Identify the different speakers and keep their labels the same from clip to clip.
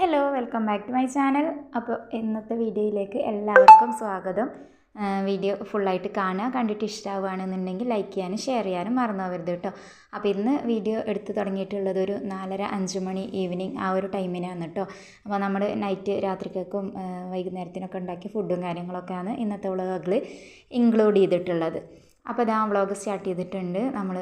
Speaker 1: Hello welcome back to my channel അപ്പോൾ ഇന്നത്തെ വീഡിയോയിലേക്ക് എല്ലാവർക്കും സ്വാഗതം. വീഡിയോ ഫുള്ളായിട്ട് കാണുക കണ്ടിട്ട് ഇഷ്ടമാവുകയാണെന്നുണ്ടെങ്കിൽ ലൈക്ക് ചെയ്യാനും ഷെയർ ചെയ്യാനും മറന്നു പോകരുത് കേട്ടോ. അപ്പോൾ ഇന്ന് വീഡിയോ എടുത്ത് തുടങ്ങിയിട്ടുള്ളത് ഒരു നാലര അഞ്ച് മണി ഈവനിങ് ആ ഒരു ടൈമിനാണ് കേട്ടോ. അപ്പോൾ നമ്മൾ നൈറ്റ് രാത്രിക്കൊക്കെ വൈകുന്നേരത്തിനൊക്കെ ഉണ്ടാക്കിയ ഫുഡും കാര്യങ്ങളൊക്കെയാണ് ഇന്നത്തെ വ്ളോഗിൽ ഇൻക്ലൂഡ് ചെയ്തിട്ടുള്ളത്. അപ്പോൾ ഇതാ വ്ളോഗ് സ്റ്റാർട്ട് ചെയ്തിട്ടുണ്ട്. നമ്മൾ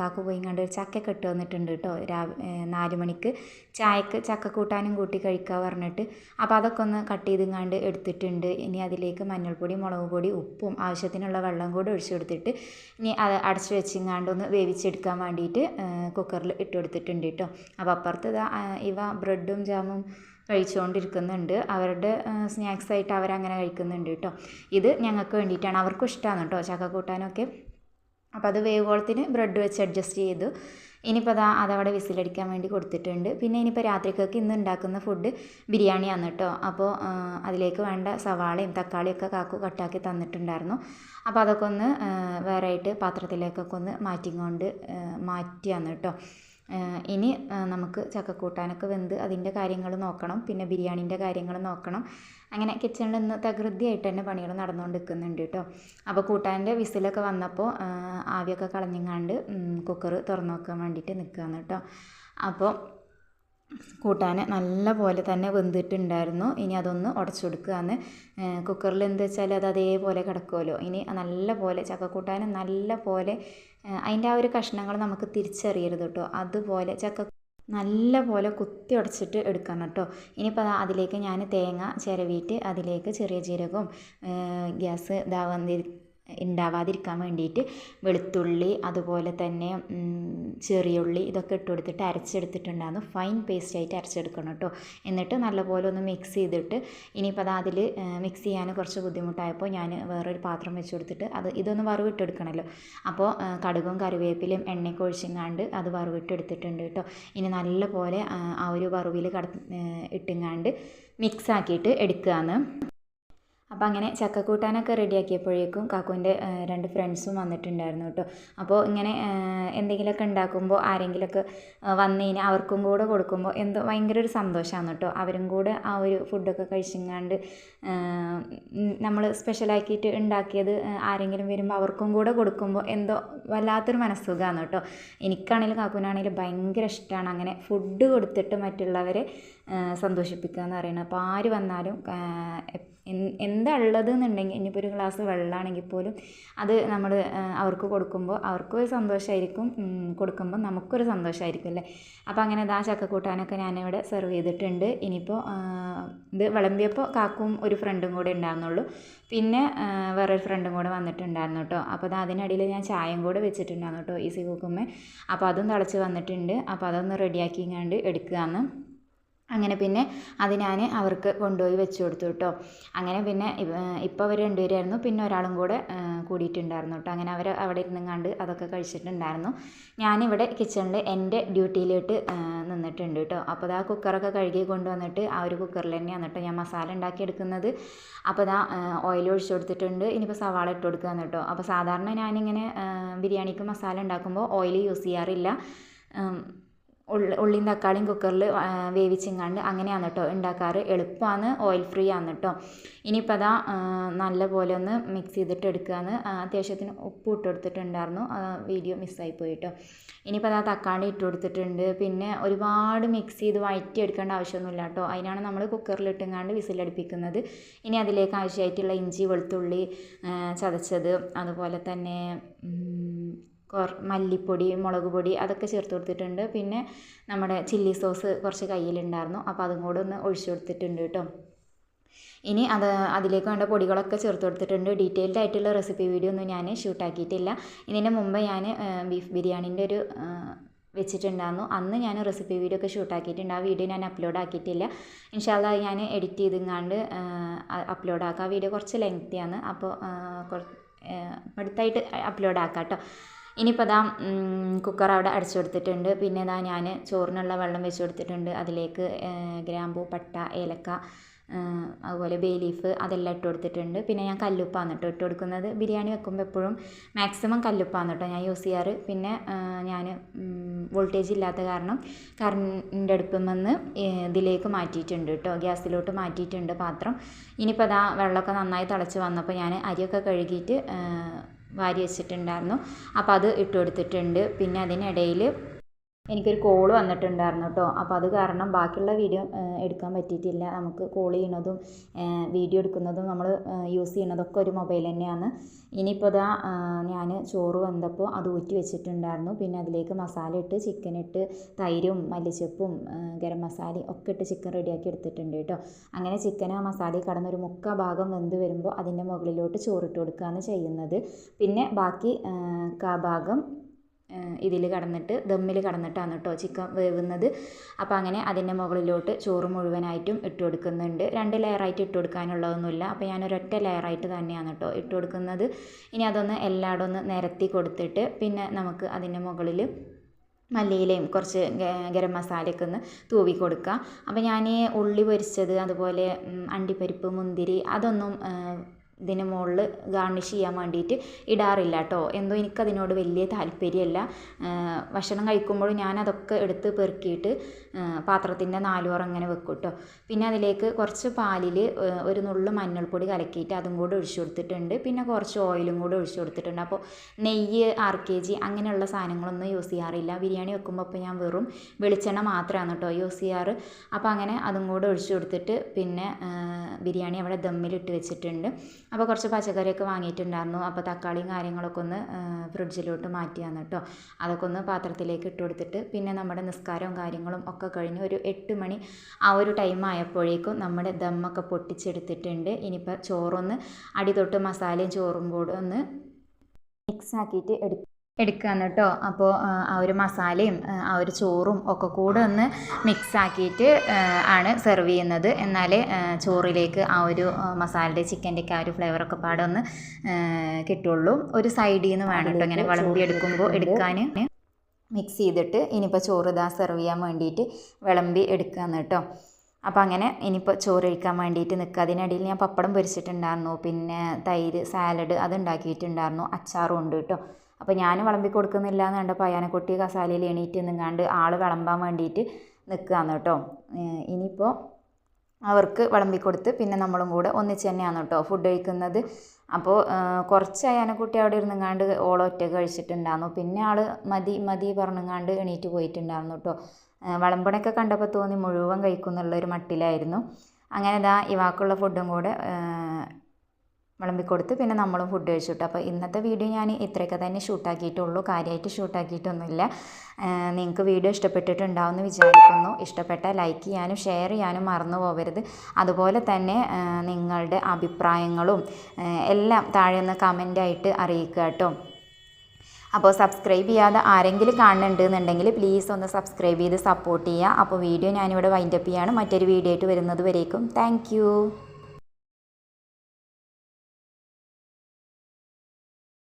Speaker 1: കാക്കു പോയി കണ്ട് ഒരു ചക്കയൊക്കെ വന്നിട്ടുണ്ട് കേട്ടോ രാവിലെ നാല് മണിക്ക്. ചായക്ക് ചക്ക കൂട്ടാനും കൂട്ടി കഴിക്കുക പറഞ്ഞിട്ട്. അപ്പോൾ അതൊക്കെ ഒന്ന് കട്ട് ചെയ്തുങ്ങാണ്ട് എടുത്തിട്ടുണ്ട്. ഇനി അതിലേക്ക് മഞ്ഞൾപ്പൊടി മുളക് പൊടി ഉപ്പും ആവശ്യത്തിനുള്ള വെള്ളം കൂടി ഒഴിച്ചു കൊടുത്തിട്ട് ഇനി അത് അടച്ചു വെച്ചിങ്ങാണ്ട് ഒന്ന് വേവിച്ചെടുക്കാൻ വേണ്ടിയിട്ട് കുക്കറിൽ ഇട്ട് കൊടുത്തിട്ടുണ്ട് കേട്ടോ അപ്പോൾ അപ്പുറത്ത് ഇതാ ഇവ ബ്രെഡും ജാമും കഴിച്ചുകൊണ്ടിരിക്കുന്നുണ്ട്. അവരുടെ സ്നാക്സ് ആയിട്ട് അവരങ്ങനെ കഴിക്കുന്നുണ്ട് കേട്ടോ. ഇത് ഞങ്ങൾക്ക് വേണ്ടിയിട്ടാണ്. അവർക്കും ഇഷ്ടമാണ് കേട്ടോ ചക്ക കൂട്ടാനൊക്കെ. അപ്പോൾ അത് വേവോളത്തിന് ബ്രെഡ് വെച്ച് അഡ്ജസ്റ്റ് ചെയ്തു. ഇനിയിപ്പോൾ അതാ അതവിടെ വിസിലടിക്കാൻ വേണ്ടി കൊടുത്തിട്ടുണ്ട്. പിന്നെ ഇനിയിപ്പോൾ രാത്രിക്കൊക്കെ ഇന്ന് ഉണ്ടാക്കുന്ന ഫുഡ് ബിരിയാണിയാണ് കേട്ടോ. അപ്പോൾ അതിലേക്ക് വേണ്ട സവാളയും തക്കാളിയൊക്കെ കാക്കു കട്ടാക്കി തന്നിട്ടുണ്ടായിരുന്നു. അപ്പോൾ അതൊക്കെ ഒന്ന് വേറെ ആയിട്ട് പാത്രത്തിലേക്കൊക്കെ ഒന്ന് മാറ്റിക്കൊണ്ട് മാറ്റിയാണ് കേട്ടോ. ഇനി നമുക്ക് ചക്കക്കൂട്ടാനൊക്കെ വെന്ത് അതിന്റെ കാര്യങ്ങൾ നോക്കണം പിന്നെ ബിരിയാണീന്റെ കാര്യങ്ങൾ നോക്കണം. അങ്ങനെ കിച്ചണിൽ ഇന്ന് തകൃതിയായിട്ട് തന്നെ പണികൾ നടന്നുകൊണ്ട് നിൽക്കുന്നുണ്ട് കേട്ടോ. അപ്പോൾ കൂട്ടാന്റെ വിസിലൊക്കെ വന്നപ്പോൾ ആവിയൊക്കെ കളഞ്ഞങ്ങാണ്ട് കുക്കർ തുറന്നു നോക്കാൻ വേണ്ടിയിട്ട് നിൽക്കുകയാണ് കേട്ടോ. അപ്പോൾ കൂട്ടാൻ നല്ല പോലെ തന്നെ വെന്തിട്ടുണ്ടായിരുന്നു. ഇനി അതൊന്ന് ഉടച്ചു കൊടുക്കുകയാണ്. കുക്കറിൽ എന്ത് വെച്ചാൽ അത് അതേപോലെ കിടക്കുമല്ലോ. ഇനി നല്ല പോലെ ചക്കക്കൂട്ടാൻ നല്ല പോലെ അതിന്റെ ആ ഒരു കഷ്ണങ്ങൾ നമുക്ക് തിരിച്ചറിയരുത് കേട്ടോ. അതുപോലെ ചക്ക നല്ല പോലെ കുത്തി ഉടച്ചിട്ട് എടുക്കണം കേട്ടോ. ഇനിയിപ്പോൾ അതിലേക്ക് ഞാൻ തേങ്ങ ചിരവിയിട്ട് അതിലേക്ക് ചെറിയ ജീരകവും ഗ്യാസ് ഇതാവാതി ഉണ്ടാവാതിരിക്കാൻ വേണ്ടിയിട്ട് വെളുത്തുള്ളി അതുപോലെ തന്നെ ചെറിയ ചെറിയുള്ളി ഇതൊക്കെ ഇട്ട് കൊടുത്തിട്ട് അരച്ചെടുത്തിട്ടുണ്ടായിരുന്നു. ഫൈൻ പേസ്റ്റ് ആയിട്ട് അരച്ചെടുക്കണം കേട്ടോ. എന്നിട്ട് നല്ലപോലെ ഒന്ന് മിക്സ് ചെയ്തിട്ട് ഇനിയിപ്പോൾ അത് അതിൽ മിക്സ് ചെയ്യാൻ കുറച്ച് ബുദ്ധിമുട്ടായപ്പോൾ ഞാൻ വേറൊരു പാത്രം വെച്ച് കൊടുത്തിട്ട് അത് ഇതൊന്ന് വറവിട്ടെടുക്കണമല്ലോ അപ്പോൾ കടുകും കറിവേപ്പിലും എണ്ണയൊക്കെ ഒഴിച്ചിങ്ങാണ്ട് അത് വറവിട്ടെടുത്തിട്ടുണ്ട് കേട്ടോ. ഇനി നല്ലപോലെ ആ ഒരു വറവിൽ കട ഇട്ടിങ്ങാണ്ട് മിക്സ് ആക്കിയിട്ട് എടുക്കുകയാണ് അപ്പോൾ അങ്ങനെ ചക്കക്കൂട്ടാനൊക്കെ റെഡിയാക്കിയപ്പോഴേക്കും കാക്കുവിന്റെ രണ്ട് ഫ്രണ്ട്സും വന്നിട്ടുണ്ടായിരുന്നു കേട്ടോ. അപ്പോൾ ഇങ്ങനെ എന്തെങ്കിലുമൊക്കെ ഉണ്ടാക്കുമ്പോൾ ആരെങ്കിലുമൊക്കെ വന്നു കഴിഞ്ഞാൽ അവർക്കും കൂടെ കൊടുക്കുമ്പോൾ എന്തോ ഭയങ്കര ഒരു സന്തോഷമാണ് കേട്ടോ. അവരും കൂടെ ആ ഒരു ഫുഡൊക്കെ കഴിച്ചിങ്ങാണ്ട് നമ്മൾ സ്പെഷ്യലാക്കിയിട്ട് ഉണ്ടാക്കിയത് ആരെങ്കിലും വരുമ്പോൾ അവർക്കും കൂടെ കൊടുക്കുമ്പോൾ എന്തോ വല്ലാത്തൊരു മനസ്സുഖമാണ് കേട്ടോ. എനിക്കാണെങ്കിലും കാക്കുവിനാണെങ്കിലും ഭയങ്കര ഇഷ്ടമാണ് അങ്ങനെ ഫുഡ് കൊടുത്തിട്ട് മറ്റുള്ളവരെ സന്തോഷിപ്പിക്കുക എന്ന് പറയുന്നത്. അപ്പോൾ ആര് വന്നാലും എന്താ ഉള്ളത് എന്നുണ്ടെങ്കിൽ ഇനിയിപ്പോൾ ഒരു ഗ്ലാസ് വെള്ളമാണെങ്കിൽ പോലും അത് നമ്മൾ അവർക്ക് കൊടുക്കുമ്പോൾ അവർക്കും ഒരു സന്തോഷമായിരിക്കും കൊടുക്കുമ്പോൾ നമുക്കൊരു സന്തോഷമായിരിക്കും അല്ലേ? അപ്പോൾ അങ്ങനെ ഇതാ ചക്കക്കൂട്ടാനൊക്കെ ഞാനിവിടെ സെർവ് ചെയ്തിട്ടുണ്ട്. ഇനിയിപ്പോൾ ഇത് വിളമ്പിയപ്പോൾ കാക്കും ഒരു ഫ്രണ്ടും കൂടെ ഉണ്ടായിരുന്നുള്ളൂ. പിന്നെ വേറൊരു ഫ്രണ്ടും കൂടെ വന്നിട്ടുണ്ടായിരുന്നു കേട്ടോ. അപ്പോൾ അത് അതിനിടയിൽ ഞാൻ ചായയും കൂടെ വെച്ചിട്ടുണ്ടായിരുന്നു കേട്ടോ ഈസി കുക്കുമ്മേ അപ്പോൾ അതും തിളച്ച് വന്നിട്ടുണ്ട്. അപ്പോൾ അതൊന്ന് റെഡിയാക്കിങ്ങാണ്ട് എടുക്കുകയാണ്. അങ്ങനെ പിന്നെ അത് ഞാൻ അവർക്ക് കൊണ്ടുപോയി വെച്ച് കൊടുത്തു കേട്ടോ. അങ്ങനെ പിന്നെ ഇപ്പോൾ അവർ രണ്ടുപേരായിരുന്നു. പിന്നെ ഒരാളും കൂടെ കൂടിയിട്ടുണ്ടായിരുന്നു കേട്ടോ. അങ്ങനെ അവർ അവിടെ ഇരുന്നുങ്ങാണ്ട് അതൊക്കെ കഴിച്ചിട്ടുണ്ടായിരുന്നു. ഞാനിവിടെ കിച്ചണിൽ എന്റെ ഡ്യൂട്ടിയിലിട്ട് നിന്നിട്ടുണ്ട് കേട്ടോ. അപ്പോൾ ഇതാ കുക്കറൊക്കെ കഴുകി കൊണ്ടുവന്നിട്ട് ആ ഒരു കുക്കറിൽ തന്നെയാണ് കേട്ടോ ഞാൻ മസാല ഉണ്ടാക്കി എടുക്കുന്നത്. അപ്പോൾ ഇതാ ഓയിൽ ഒഴിച്ച് കൊടുത്തിട്ടുണ്ട്. ഇനിയിപ്പോൾ സവാള ഇട്ട് കൊടുക്കുകയാണ് കേട്ടോ. അപ്പോൾ സാധാരണ ഞാനിങ്ങനെ ബിരിയാണിക്ക് മസാല ഉണ്ടാക്കുമ്പോൾ ഓയിൽ യൂസ് ചെയ്യാറില്ല. ഉള്ളി ഉള്ളിയും തക്കാളിയും കുക്കറിൽ വേവിച്ചിങ്ങാണ്ട് അങ്ങനെയാണ് കേട്ടോ ഉണ്ടാക്കാറ് എളുപ്പമാണ് ഓയിൽ ഫ്രീ ആണ് കേട്ടോ ഇനിയിപ്പോൾ അതാ നല്ല പോലെ ഒന്ന് മിക്സ് ചെയ്തിട്ട് എടുക്കുകയാണ് അത്യാവശ്യത്തിന് ഉപ്പ് ഇട്ട് കൊടുത്തിട്ടുണ്ടായിരുന്നു. വീഡിയോ മിസ്സായി പോയി കേട്ടോ ഇനിയിപ്പോൾ അതാ തക്കാളി ഇട്ട് കൊടുത്തിട്ടുണ്ട്. പിന്നെ ഒരുപാട് മിക്സ് ചെയ്ത് വഴറ്റി എടുക്കേണ്ട ആവശ്യമൊന്നുമില്ല കേട്ടോ അതിനാണ് നമ്മൾ കുക്കറിൽ കുക്കറിലിട്ടുങ്ങാണ്ട് വിസിലടുപ്പിക്കുന്നത് ഇനി അതിലേക്ക് ആവശ്യമായിട്ടുള്ള ഇഞ്ചി വെളുത്തുള്ളി ചതച്ചത് അതുപോലെ തന്നെ മല്ലിപ്പൊടി മുളക് പൊടി അതൊക്കെ ചേർത്ത് കൊടുത്തിട്ടുണ്ട്. പിന്നെ നമ്മുടെ ചില്ലി സോസ് കുറച്ച് കയ്യിലുണ്ടായിരുന്നു. അപ്പോൾ അതും കൂടെ ഒന്ന് ഒഴിച്ചു കൊടുത്തിട്ടുണ്ട് കേട്ടോ. ഇനി അത് അതിലേക്ക് വേണ്ട പൊടികളൊക്കെ ചേർത്ത് കൊടുത്തിട്ടുണ്ട്. ഡീറ്റെയിൽഡ് ആയിട്ടുള്ള റെസിപ്പി വീഡിയോ ഒന്നും ഞാൻ ഷൂട്ടാക്കിയിട്ടില്ല ഇതിന് മുമ്പ് ഞാൻ ബീഫ് ബിരിയാണീന്റെ ഒരു വെച്ചിട്ടുണ്ടായിരുന്നു. അന്ന് ഞാൻ റെസിപ്പി വീഡിയോ ഒക്കെ ഷൂട്ടാക്കിയിട്ടുണ്ട് ആ വീഡിയോ ഞാൻ അപ്ലോഡ് ആക്കിയിട്ടില്ല. ഇൻഷാല്ല ഞാൻ എഡിറ്റ് ചെയ്തെങ്ങാണ്ട് അപ്ലോഡ് ആക്കാം. ആ വീഡിയോ കുറച്ച് ലെങ്തിയാണ് അപ്പോൾ അടുത്തായിട്ട് അപ്ലോഡ് ആക്കാം കേട്ടോ. ഇനിയിപ്പോൾ അതാ കുക്കർ അവിടെ അടച്ചു കൊടുത്തിട്ടുണ്ട്. പിന്നെ ഇതാ ഞാൻ ചോറിനുള്ള വെള്ളം വെച്ച് കൊടുത്തിട്ടുണ്ട്. അതിലേക്ക് ഗ്രാമ്പൂ പട്ട ഏലക്ക അതുപോലെ ബേ ലീഫ് അതെല്ലാം ഇട്ട് കൊടുത്തിട്ടുണ്ട്. പിന്നെ ഞാൻ കല്ലുപ്പാണ് കേട്ടോ ഇട്ട് കൊടുക്കുന്നത്. ബിരിയാണി വെക്കുമ്പോൾ എപ്പോഴും മാക്സിമം കല്ലുപ്പാണ് കേട്ടോ ഞാൻ യൂസ് ചെയ്യാറ്. പിന്നെ ഞാൻ വോൾട്ടേജ് ഇല്ലാത്ത കാരണം കറണ്ട് അടുപ്പിൽ നിന്ന് ഇതിലേക്ക് മാറ്റിയിട്ടുണ്ട് കേട്ടോ. ഗ്യാസിലോട്ട് മാറ്റിയിട്ടുണ്ട് പാത്രം. ഇനിയിപ്പോൾ അതാ വെള്ളമൊക്കെ നന്നായി തിളച്ച് വന്നപ്പോൾ ഞാൻ അരിയൊക്കെ കഴുകിയിട്ട് വാരി വെച്ചിട്ടുണ്ടായിരുന്നു. അപ്പോൾ അത് ഇട്ട് കൊടുത്തിട്ടുണ്ട് പിന്നെ അതിനിടയിൽ എനിക്കൊരു കോൾ വന്നിട്ടുണ്ടായിരുന്നു കേട്ടോ അപ്പോൾ അത് കാരണം ബാക്കിയുള്ള വീഡിയോ എടുക്കാൻ പറ്റിയിട്ടില്ല. നമുക്ക് കോൾ ചെയ്യണതും വീഡിയോ എടുക്കുന്നതും നമ്മൾ യൂസ് ചെയ്യണതൊക്കെ ഒരു മൊബൈൽ തന്നെയാണ്. ഇനിയിപ്പോൾ ഇതാ ഞാൻ ചോറ് വന്നപ്പോൾ അത് ഊറ്റി വെച്ചിട്ടുണ്ടായിരുന്നു. പിന്നെ അതിലേക്ക് മസാല ഇട്ട് ചിക്കൻ ഇട്ട് തൈരും മല്ലിച്ചപ്പും ഗരം മസാലയും ഒക്കെ ഇട്ട് ചിക്കൻ റെഡിയാക്കി എടുത്തിട്ടുണ്ട് കേട്ടോ അങ്ങനെ ചിക്കൻ ആ മസാലയിൽ കടന്നൊരു മുക്ക ഭാഗം വെന്ത് വരുമ്പോൾ അതിന്റെ മുകളിലോട്ട് ചോറിട്ട് കൊടുക്കുകയാണ് ചെയ്യുന്നത്. പിന്നെ ബാക്കി കാ ഭാഗം ഇതിൽ കടന്നിട്ട് ദമ്മിൽ കടന്നിട്ടാണ് കേട്ടോ ചിക്കൻ വേവുന്നത്. അപ്പോൾ അങ്ങനെ അതിന്റെ മുകളിലോട്ട് ചോറ് മുഴുവനായിട്ടും ഇട്ട് കൊടുക്കുന്നുണ്ട്. രണ്ട് ലെയറായിട്ട് ഇട്ട് കൊടുക്കാനുള്ളതൊന്നുമില്ല. അപ്പോൾ ഞാൻ ഒരൊറ്റ ലെയറായിട്ട് തന്നെയാണ് കേട്ടോ ഇട്ട് കൊടുക്കുന്നത്. ഇനി അതൊന്ന് എല്ലായിടും ഒന്ന് നിരത്തി കൊടുത്തിട്ട് പിന്നെ നമുക്ക് അതിന്റെ മുകളിൽ മല്ലിയിലയും കുറച്ച് ഗരം മസാലയൊക്കെ ഒന്ന് തൂവി കൊടുക്കുക അപ്പോൾ ഞാൻ ഉള്ളി പൊരിച്ചത് അതുപോലെ അണ്ടിപ്പരിപ്പ് മുന്തിരി അതൊന്നും ഇതിന് മുകളിൽ ഗാർണിഷ് ചെയ്യാൻ വേണ്ടിയിട്ട് ഇടാറില്ല കേട്ടോ. എന്തോ എനിക്കതിനോട് വലിയ താല്പര്യമല്ല. ഭക്ഷണം കഴിക്കുമ്പോഴും ഞാനതൊക്കെ എടുത്ത് പെറുക്കിയിട്ട് പാത്രത്തിന്റെ നാലുപുറം അങ്ങനെ വെക്കും കേട്ടോ. പിന്നെ അതിലേക്ക് കുറച്ച് പാലിൽ ഒരു നുള്ളു മഞ്ഞൾപ്പൊടി കലക്കിയിട്ട് അതും കൂടെ ഒഴിച്ചു കൊടുത്തിട്ടുണ്ട്. പിന്നെ കുറച്ച് ഓയിലും കൂടെ ഒഴിച്ചു കൊടുത്തിട്ടുണ്ട്. അപ്പോൾ നെയ്യ് ആർ കെ ജി അങ്ങനെയുള്ള സാധനങ്ങളൊന്നും യൂസ് ചെയ്യാറില്ല. ബിരിയാണി വെക്കുമ്പോൾ ഇപ്പോൾ ഞാൻ വെറും വെളിച്ചെണ്ണ മാത്രമാണ് കേട്ടോ യൂസ് ചെയ്യാറ്. അപ്പോൾ അങ്ങനെ അതും കൂടെ ഒഴിച്ചു കൊടുത്തിട്ട് പിന്നെ ബിരിയാണി അവിടെ ദമ്മിലിട്ട് വെച്ചിട്ടുണ്ട്. അപ്പോൾ കുറച്ച് പച്ചക്കറിയൊക്കെ വാങ്ങിയിട്ടുണ്ടായിരുന്നു. അപ്പോൾ തക്കാളിയും കാര്യങ്ങളൊക്കെ ഒന്ന് ഫ്രിഡ്ജിലോട്ട് മാറ്റിയാണ് കേട്ടോ. അതൊക്കെ ഒന്ന് പാത്രത്തിലേക്ക് ഇട്ട് കൊടുത്തിട്ട് പിന്നെ നമ്മുടെ നിസ്കാരവും കാര്യങ്ങളും ഒക്കെ കഴിഞ്ഞ് ഒരു എട്ട് മണി ആ ഒരു ടൈം ആയപ്പോഴേക്കും നമ്മുടെ ദമ്മൊക്കെ പൊട്ടിച്ചെടുത്തിട്ടുണ്ട്. ഇനിയിപ്പോൾ ചോറൊന്ന് അടി തൊട്ട് മസാലയും ചോറും കൂടെ ഒന്ന് മിക്സ് ആക്കിയിട്ട് എടുക്കും എടുക്കുകയാണ് കേട്ടോ. അപ്പോൾ ആ ഒരു മസാലയും ആ ഒരു ചോറും ഒക്കെ കൂടെ ഒന്ന് മിക്സ് ആക്കിയിട്ട് ആണ് സെർവ് ചെയ്യുന്നത്. എന്നാൽ ചോറിലേക്ക് ആ ഒരു മസാലയുടെ ചിക്കന്റെ ഒക്കെ ആ ഒരു ഫ്ലേവറൊക്കെ പാടെ ഒന്ന് കിട്ടുള്ളൂ. ഒരു സൈഡിൽ നിന്ന് വേണം കേട്ടോ ഇങ്ങനെ വിളമ്പി എടുക്കുമ്പോൾ എടുക്കാൻ. മിക്സ് ചെയ്തിട്ട് ഇനിയിപ്പോൾ ചോറ് ഇതാ സെർവ് ചെയ്യാൻ വേണ്ടിയിട്ട് വിളമ്പി എടുക്കുകയാണ് കേട്ടോ. അപ്പോൾ അങ്ങനെ ഇനിയിപ്പോൾ ചോറ് കഴിക്കാൻ വേണ്ടിയിട്ട് നിൽക്കുക. അതിനിടയിൽ ഞാൻ പപ്പടം പൊരിച്ചിട്ടുണ്ടായിരുന്നു. പിന്നെ തൈര് സാലഡ് അത് ഉണ്ടാക്കിയിട്ടുണ്ടായിരുന്നു. അച്ചാറും ഉണ്ട് കേട്ടോ. അപ്പോൾ ഞാനും വിളമ്പി കൊടുക്കുന്നില്ല എന്ന് കണ്ടപ്പോൾ അയാനക്കുട്ടി കസാലയിൽ എണീറ്റ് നിങ്ങാണ്ട് ആൾ വിളമ്പാൻ വേണ്ടിയിട്ട് നിൽക്കുകയാണ് കേട്ടോ. ഇനിയിപ്പോൾ അവർക്ക് വിളമ്പി കൊടുത്ത് പിന്നെ നമ്മളും കൂടെ ഒന്നിച്ച് തന്നെയാണ് കേട്ടോ ഫുഡ് കഴിക്കുന്നത്. അപ്പോൾ കുറച്ച് അയാനക്കുട്ടി അവിടെ ഇരുന്നുങ്ങാണ്ട് ഓളം ഒറ്റ കഴിച്ചിട്ടുണ്ടായിരുന്നു പിന്നെ ആൾ മതി മതി പറഞ്ഞുങ്ങാണ്ട് എണീറ്റ് പോയിട്ടുണ്ടായിരുന്നു കേട്ടോ. വിളമ്പണൊക്കെ കണ്ടപ്പോൾ തോന്നി മുഴുവൻ കഴിക്കുന്നുള്ളൊരു മട്ടിലായിരുന്നു. അങ്ങനെ ഇതാ ഇവാക്കുള്ള ഫുഡും കൂടെ വിളമ്പിക്കൊടുത്ത് പിന്നെ നമ്മളും ഫുഡ് കഴിച്ചു കേട്ടോ അപ്പോൾ ഇന്നത്തെ വീഡിയോ ഞാൻ ഇത്രയൊക്കെ തന്നെ ഷൂട്ടാക്കിയിട്ടുള്ളൂ കാര്യമായിട്ട് ഷൂട്ടാക്കിയിട്ടൊന്നുമില്ല നിങ്ങൾക്ക് വീഡിയോ ഇഷ്ടപ്പെട്ടിട്ടുണ്ടാവുമെന്ന് വിചാരിക്കുന്നു. ഇഷ്ടപ്പെട്ട ലൈക്ക് ചെയ്യാനും ഷെയർ ചെയ്യാനും മറന്നു പോകരുത്. അതുപോലെ തന്നെ നിങ്ങളുടെ അഭിപ്രായങ്ങളും എല്ലാം താഴെ ഒന്ന് കമന്റായിട്ട് അറിയിക്കുക കേട്ടോ. അപ്പോൾ സബ്സ്ക്രൈബ് ചെയ്യാതെ ആരെങ്കിലും കാണുന്നുണ്ടെന്നുണ്ടെങ്കിൽ പ്ലീസ് ഒന്ന് സബ്സ്ക്രൈബ് ചെയ്ത് സപ്പോർട്ട് ചെയ്യുക. അപ്പോൾ വീഡിയോ ഞാനിവിടെ വൈൻഡപ്പ് ചെയ്യാണ്. മറ്റൊരു വീഡിയോ ആയിട്ട് വരുന്നത് വരേക്കും. താങ്ക്